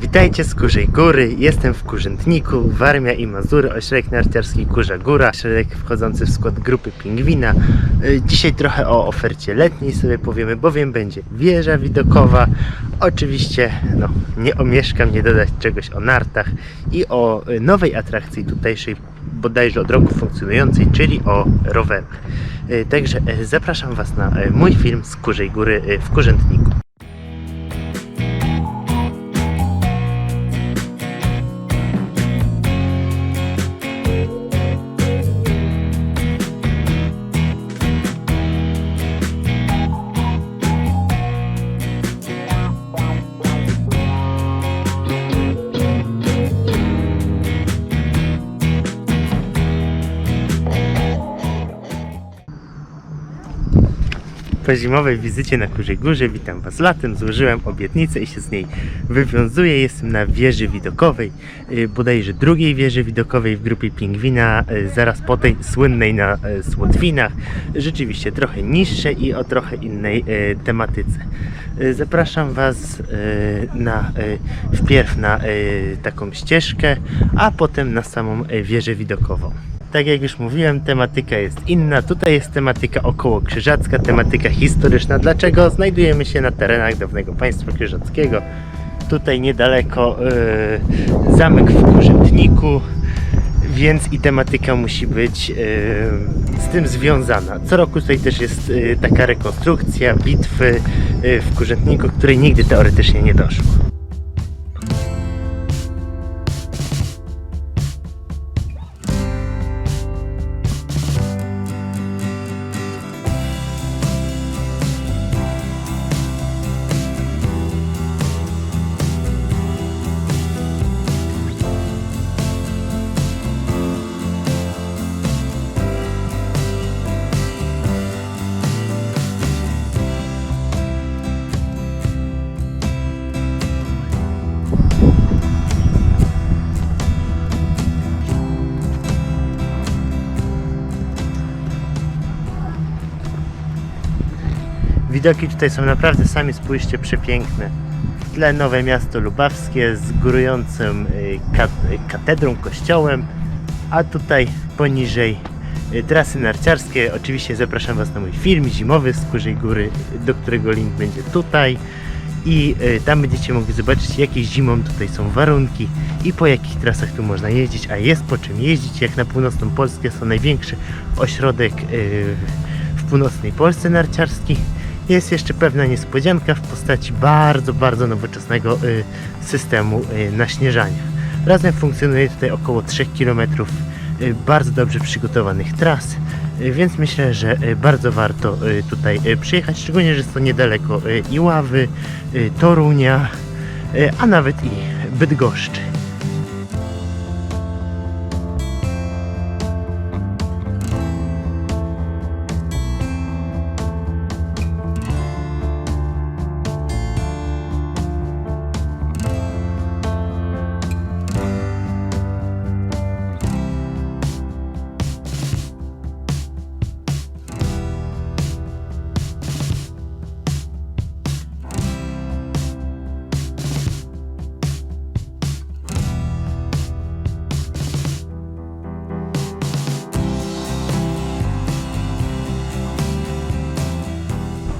Witajcie z Kurzej Góry, jestem w Kurzętniku, Warmia i Mazury, ośrodek narciarski Kurza Góra, ośrodek wchodzący w skład grupy Pingwina. Y, Dzisiaj trochę o ofercie letniej sobie powiemy, bowiem będzie wieża widokowa, oczywiście no, nie omieszkam nie dodać czegoś o nartach i o y, nowej atrakcji tutejszej, bodajże od roku funkcjonującej, czyli o rowerach. Y, Także zapraszam Was na mój film z Kurzej Góry w Kurzętniku. Po zimowej wizycie na Kurzej Górze witam Was latem. Złożyłem obietnicę i się z niej wywiązuję. Jestem na wieży widokowej, y, bodajże drugiej wieży widokowej w grupie Pingwina, y, zaraz po tej słynnej na y, Słotwinach. Rzeczywiście trochę niższej i o trochę innej tematyce. Zapraszam Was na, wpierw na taką ścieżkę, a potem na samą wieżę widokową. Tak jak już mówiłem, tematyka jest inna. Tutaj jest tematyka około krzyżacka, tematyka historyczna. Dlaczego? Znajdujemy się na terenach dawnego państwa krzyżackiego. Tutaj niedaleko yy, zamek w Kurzętniku, więc i tematyka musi być yy, z tym związana. Co roku tutaj też jest yy, taka rekonstrukcja bitwy yy, w Kurzętniku, której nigdy teoretycznie nie doszło. Widoki tutaj są naprawdę, sami spójrzcie, przepiękne. W tle nowe miasto lubawskie z górującym y, y, katedrą, kościołem, a tutaj poniżej y, trasy narciarskie. Oczywiście zapraszam Was na mój film zimowy z Kurzej Góry, do którego link będzie tutaj. I tam będziecie mogli zobaczyć, jakie zimą tutaj są warunki i po jakich trasach tu można jeździć, a jest po czym jeździć. Jak na północną Polskę jest to największy ośrodek w północnej Polsce narciarski. Jest jeszcze pewna niespodzianka w postaci bardzo, bardzo nowoczesnego y, systemu y, naśnieżania. Razem funkcjonuje tutaj około 3 km y, bardzo dobrze przygotowanych tras, więc myślę, że bardzo warto tutaj przyjechać, szczególnie, że jest to niedaleko Iławy, Torunia, a nawet i Bydgoszczy.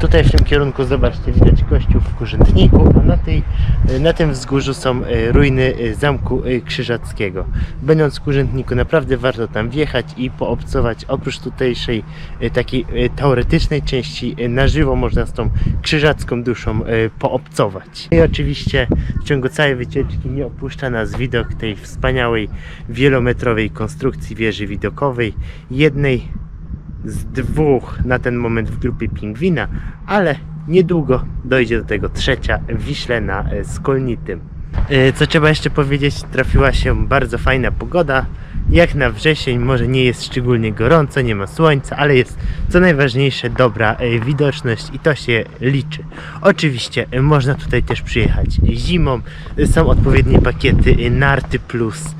tutaj w tym kierunku, zobaczcie, widać kościół w Kurzętniku, a na, tej, na tym wzgórzu są e, ruiny e, Zamku e, Krzyżackiego. Będąc w Kurzętniku, naprawdę warto tam wjechać i poobcować. Oprócz tutejszej takiej teoretycznej części, na żywo można z tą krzyżacką duszą poobcować. I oczywiście w ciągu całej wycieczki nie opuszcza nas widok tej wspaniałej, wielometrowej konstrukcji wieży widokowej, jednej z dwóch na ten moment w grupie Pingwina, ale niedługo dojdzie do tego trzecia Wiśle na e, Skolnitym. E, Co trzeba jeszcze powiedzieć, trafiła się bardzo fajna pogoda. Jak na wrzesień, może nie jest szczególnie gorąco, nie ma słońca, ale jest co najważniejsze dobra e, widoczność i to się liczy. Oczywiście można tutaj też przyjechać zimą, są odpowiednie pakiety Narty Plus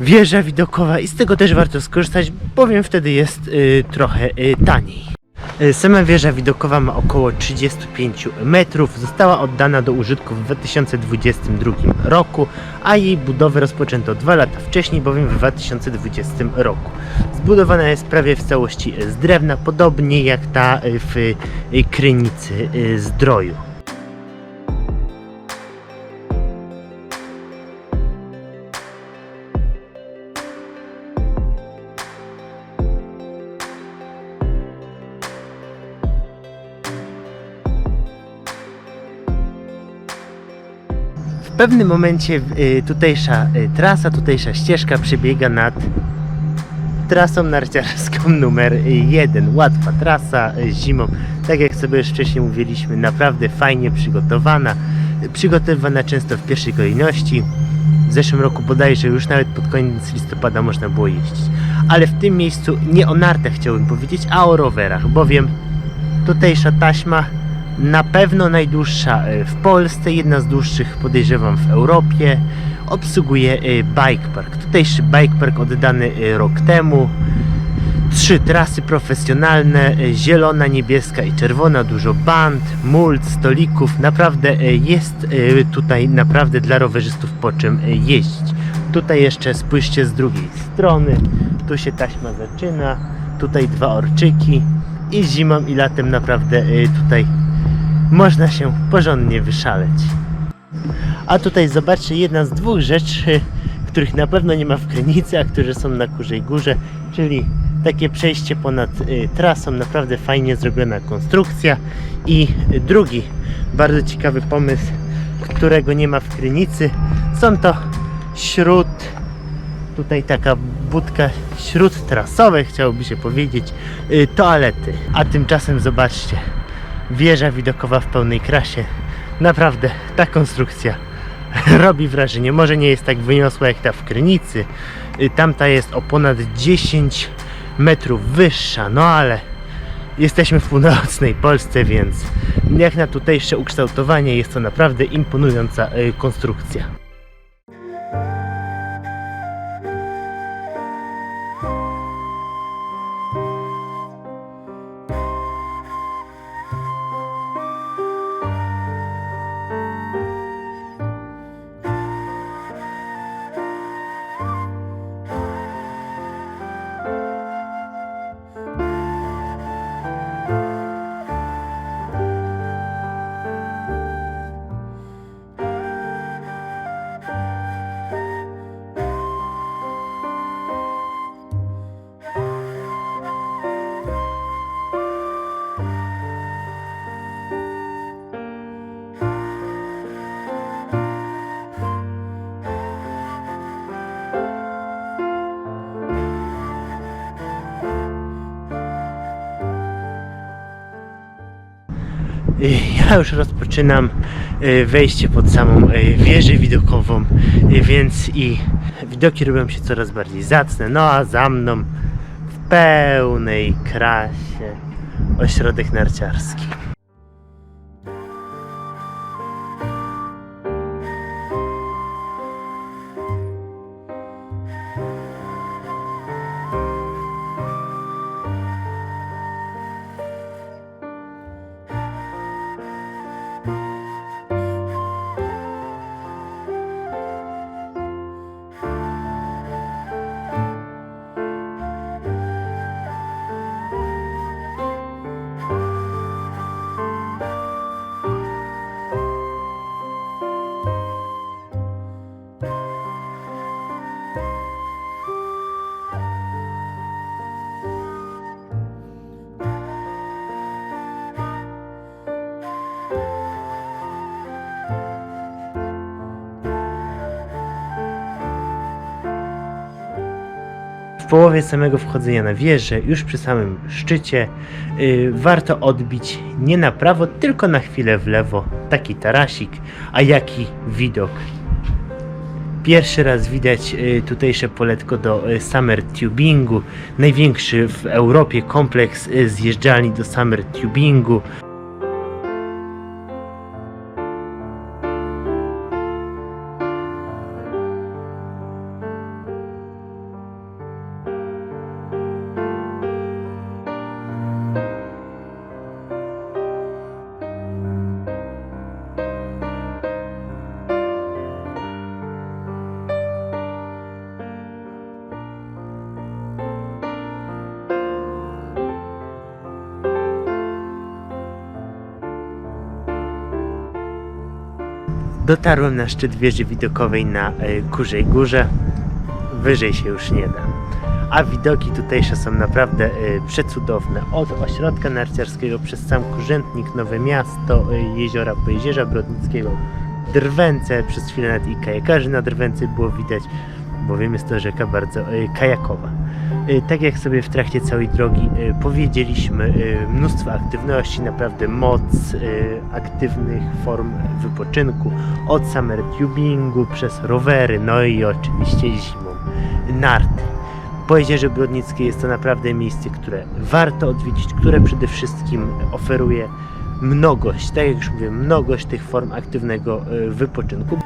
wieża widokowa i z tego też warto skorzystać, bowiem wtedy jest y, trochę y, taniej. Y, Sama wieża widokowa ma około 35 metrów. Została oddana do użytku w 2022 roku, a jej budowę rozpoczęto dwa lata wcześniej, bowiem w 2020 roku. Zbudowana jest prawie w całości z drewna, podobnie jak ta y, w y, Krynicy Zdroju. Pewnym momencie y, tutejsza y, trasa, tutejsza ścieżka przebiega nad trasą narciarską numer 1. Łatwa trasa y, zimą, tak jak sobie już wcześniej mówiliśmy, naprawdę fajnie przygotowana. Przygotowywana często w pierwszej kolejności. W zeszłym roku bodajże już nawet pod koniec listopada można było jeździć. Ale w tym miejscu nie o nartach chciałbym powiedzieć, a o rowerach, bowiem tutejsza taśma na pewno najdłuższa e, w Polsce, jedna z dłuższych podejrzewam w Europie. Obsługuje e, bike park. Tutejszy bike park oddany e, rok temu. Trzy trasy profesjonalne, zielona, niebieska i czerwona, dużo band, mult, stolików. Naprawdę jest tutaj naprawdę dla rowerzystów po czym jeździć. Tutaj jeszcze spójrzcie z drugiej strony. Tu się taśma zaczyna. Tutaj dwa orczyki. I zimą i latem naprawdę tutaj można się porządnie wyszaleć. A tutaj zobaczcie jedna z dwóch rzeczy, których na pewno nie ma w Krynicy, a które są na Kurzej Górze, czyli takie przejście ponad y, trasą, naprawdę fajnie zrobiona konstrukcja i drugi bardzo ciekawy pomysł, którego nie ma w Krynicy, są to śród tutaj taka budka śródtrasowe, chciałoby się powiedzieć, y, toalety. A tymczasem zobaczcie, wieża widokowa w pełnej krasie. Naprawdę ta konstrukcja robi wrażenie. Może nie jest tak wyniosła jak ta w Krynicy. Y, Tamta jest o ponad 10 metrów wyższa, no ale jesteśmy w północnej Polsce, więc jak na tutejsze ukształtowanie jest to naprawdę imponująca y, konstrukcja. Ja już rozpoczynam y, wejście pod samą y, wieżę widokową, y, więc i widoki robią się coraz bardziej zacne. No a za mną w pełnej krasie ośrodek narciarski. Połowie samego wchodzenia na wieżę, już przy samym szczycie, y, warto odbić nie na prawo, tylko na chwilę w lewo. Taki tarasik, a jaki widok. Pierwszy raz widać y, tutejsze poletko do y, Summer Tubingu, największy w Europie kompleks y, zjeżdżalni do Summer Tubingu. Dotarłem na szczyt wieży widokowej na y, Kurzej Górze. Wyżej się już nie da. A widoki tutejsze są naprawdę y, przecudowne. Od ośrodka narciarskiego przez sam Kurzętnik, Nowe Miasto, y, jeziora Pojezierza Brodnickiego, Drwęce, przez chwilę nawet i kajakarzy na Drwęce było widać, bowiem jest to rzeka bardzo kajakowa. Y, Tak jak sobie w trakcie całej drogi y, powiedzieliśmy, y, mnóstwo aktywności, naprawdę moc aktywnych form wypoczynku, od summer tubingu przez rowery, no i oczywiście zimą narty. Po Jezierze Brodnickiej jest to naprawdę miejsce, które warto odwiedzić, które przede wszystkim oferuje mnogość, tak jak już mówię, mnogość tych form aktywnego wypoczynku.